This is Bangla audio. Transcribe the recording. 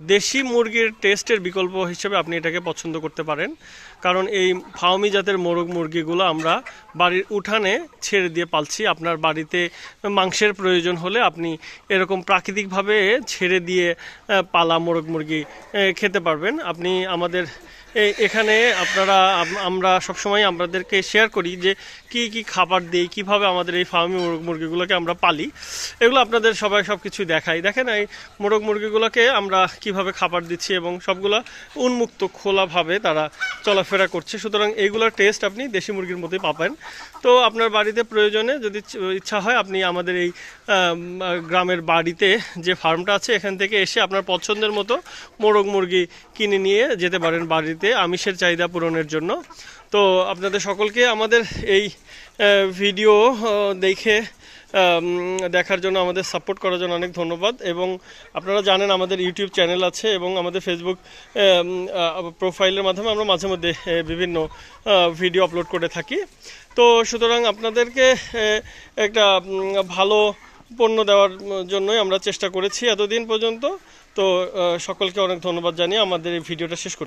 দেশি মুরগির টেস্টের বিকল্প হিসেবে আপনি এটাকে পছন্দ করতে পারেন। কারণ এই ফাউমি জাতের মোরগ মুরগিগুলো আমরা বাড়ির উঠানে ছেড়ে দিয়ে পালছি। আপনার বাড়িতে মাংসের প্রয়োজন হলে আপনি এরকম প্রাকৃতিকভাবে ছেড়ে দিয়ে পালা মোরগ মুরগি খেতে পারবেন। আপনি আমাদের এখানে আপনারা আমরা সবসময় আমাদেরকে শেয়ার করি যে কি কি খাবার দিই কীভাবে আমাদের এই ফার্মি মোরগ মুরগিগুলোকে আমরা পালি। এগুলো আপনাদের সবাই সব কিছু দেখাই দেখেন এই মোরগ মুরগিগুলোকে আমরা কীভাবে খাবার দিচ্ছি এবং সবগুলা উন্মুক্ত খোলাভাবে তারা চলাফেরা করছে। সুতরাং এইগুলোর টেস্ট আপনি দেশি মুরগির মতোই পাবেন। তো আপনার বাড়িতে প্রয়োজনে যদি ইচ্ছা হয় আপনি আমাদের এই গ্রামের বাড়িতে যে ফার্মটা আছে, এখান থেকে এসে আপনার পছন্দের মতো মোরগ মুরগি কিনে নিয়ে যেতে পারেন বাড়িতে আমিষের চাহিদা পূরণের জন্য। তো আপনাদের সকলকে আমাদের এই ভিডিও দেখে দেখার জন্য, আমাদের সাপোর্ট করার জন্য অনেক ধন্যবাদ। এবং আপনারা জানেন, আমাদের ইউটিউব চ্যানেল আছে এবং আমাদের ফেসবুক প্রোফাইলের মাধ্যমে আমরা মাঝে মধ্যে বিভিন্ন ভিডিও আপলোড করে থাকি। তো সুতরাং আপনাদেরকে একটা ভালো পণ্য দেওয়ার জন্যই আমরা চেষ্টা করেছি এতদিন পর্যন্ত। তো সকলকে অনেক ধন্যবাদ জানিয়ে আমাদের এই ভিডিওটা শেষ করছি।